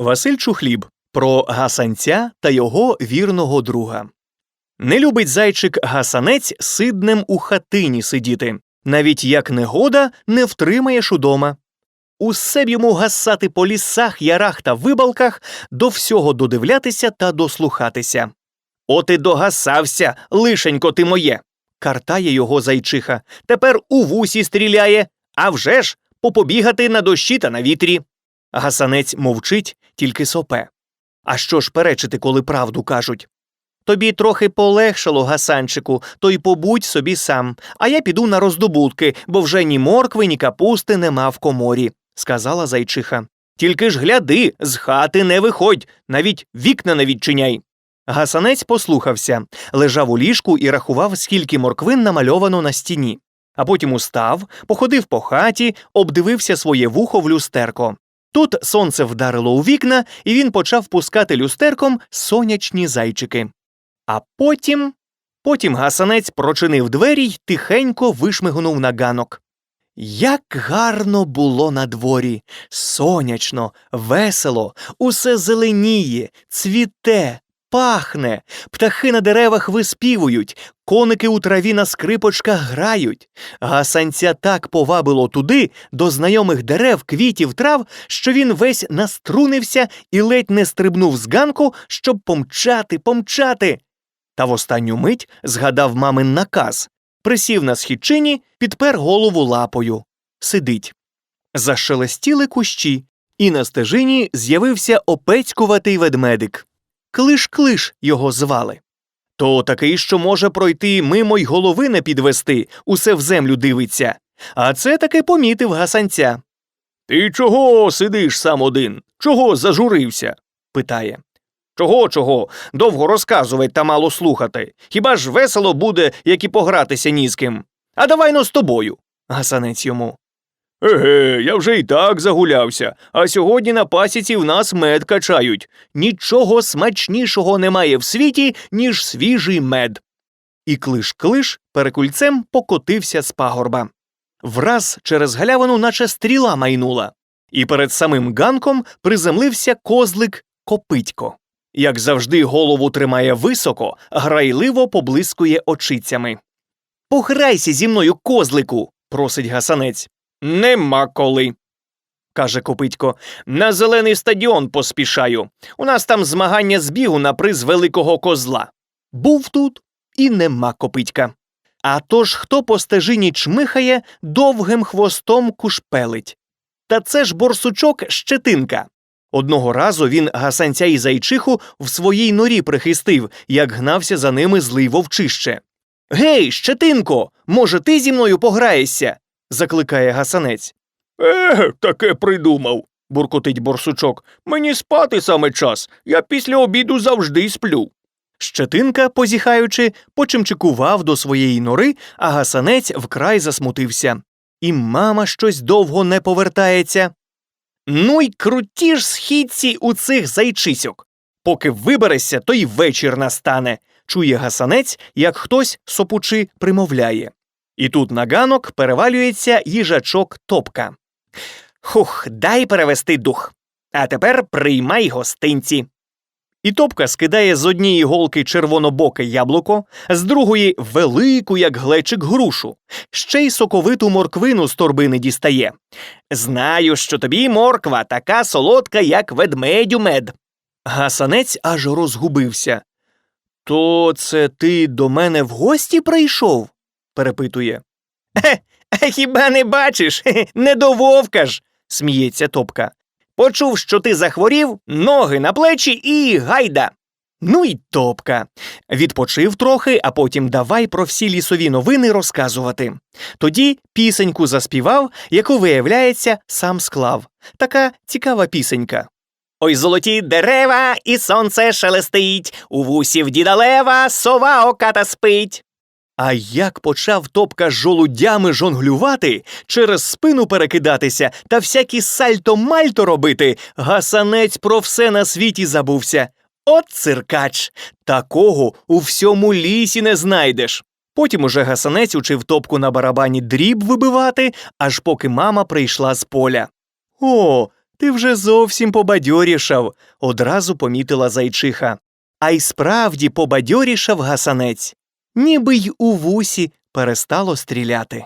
Василь Чухліб про гасанця та його вірного друга. Не любить зайчик гасанець сиднем у хатині сидіти. Навіть як негода не втримаєш удома. Усе б йому гасати по лісах, ярах та вибалках, до всього додивлятися та дослухатися. От і догасався, лишенько ти моє. картає його зайчиха. Тепер у вусі стріляє, а вже ж попобігати на дощі та на вітрі. Гасанець мовчить, тільки сопе. А що ж перечити, коли правду кажуть? Тобі трохи полегшало, гасанчику, то й побудь собі сам, а я піду на роздобутки, бо вже ні моркви, ні капусти нема в коморі, сказала зайчиха. Тільки ж гляди, з хати не виходь, навіть вікна не відчиняй. Гасанець послухався, лежав у ліжку і рахував, скільки морквин намальовано на стіні. А потім устав, походив по хаті, обдивився своє вухо в люстерко. Тут сонце вдарило у вікна, і він почав пускати люстерком сонячні зайчики. А потім. Потім гасанець прочинив двері й тихенько вишмигнув на ганок. Як гарно було на дворі, сонячно, весело, усе зеленіє, цвіте, пахне, птахи на деревах виспівують, коники у траві на скрипочках грають. Гасанця так повабило туди, до знайомих дерев, квітів, трав, що він весь наструнився і ледь не стрибнув з ганку, щоб помчати, помчати. Та в останню мить згадав мамин наказ, присів на східчині, підпер голову лапою. Сидить. Зашелестіли кущі, і на стежині з'явився опецькуватий ведмедик. Клиш-клиш його звали. То такий, що може пройти мимо й голови не підвести, усе в землю дивиться. А це таки помітив гасанця. Ти чого сидиш сам один? Чого зажурився? питає. Чого, чого? Довго розказувати та мало слухати. Хіба ж весело буде, як і погратися ні з ким? А давай но з тобою. Гасанець йому. Еге, я вже й так загулявся, а сьогодні на пасіці в нас мед качають. Нічого смачнішого немає в світі, ніж свіжий мед. І клиш-клиш перекульцем покотився з пагорба. Враз через галявину, наче стріла майнула, і перед самим ганком приземлився козлик Копитько. Як завжди, голову тримає високо, грайливо поблискує очицями. Пограйся зі мною, козлику, просить гасанець. Нема коли. каже Копитько. На зелений стадіон поспішаю. У нас там змагання з бігу на приз великого козла. Був тут і нема копитька. А тож хто по стежині чмихає, довгим хвостом кушпелить. Та це ж борсучок щетинка. Одного разу він гасанця і зайчиху в своїй норі прихистив, як гнався за ними злий вовчище. Гей, щетинко, може, ти зі мною пограєшся? Закликає гасанець. Еге, таке придумав, буркотить борсучок. Мені спати саме час. Я після обіду завжди сплю. Щетинка, позіхаючи, почимчикував до своєї нори, а гасанець вкрай засмутився. І мама щось довго не повертається. Ну й круті ж східці у цих зайчисьок. Поки виберешся, то й вечір настане, чує гасанець, як хтось сопучи примовляє. І тут на ганок перевалюється їжачок топка. Хух, дай перевести дух. А тепер приймай гостинці. І топка скидає з однієї голки червонобоке яблуко, з другої велику, як глечик, грушу, ще й соковиту морквину з торбини дістає. Знаю, що тобі морква така солодка, як ведмедю мед. Гасанець аж розгубився. То це ти до мене в гості прийшов? Перепитує. Хе, хіба не бачиш? Не до вовка ж, сміється топка. Почув, що ти захворів, ноги на плечі і гайда. Ну й топка. Відпочив трохи, а потім давай про всі лісові новини розказувати. Тоді пісеньку заспівав, яку, виявляється, сам склав. Така цікава пісенька. Ой, золоті дерева, і сонце шелестить, у вусів дідалева сова оката спить. А як почав топка з жолудями жонглювати, через спину перекидатися та всякі сальто-мальто робити, гасанець про все на світі забувся. От циркач! Такого у всьому лісі не знайдеш. Потім уже гасанець учив топку на барабані дріб вибивати, аж поки мама прийшла з поля. О, ти вже зовсім побадьорішав, одразу помітила зайчиха. А й справді побадьорішав гасанець, ніби й у вусі перестало стріляти.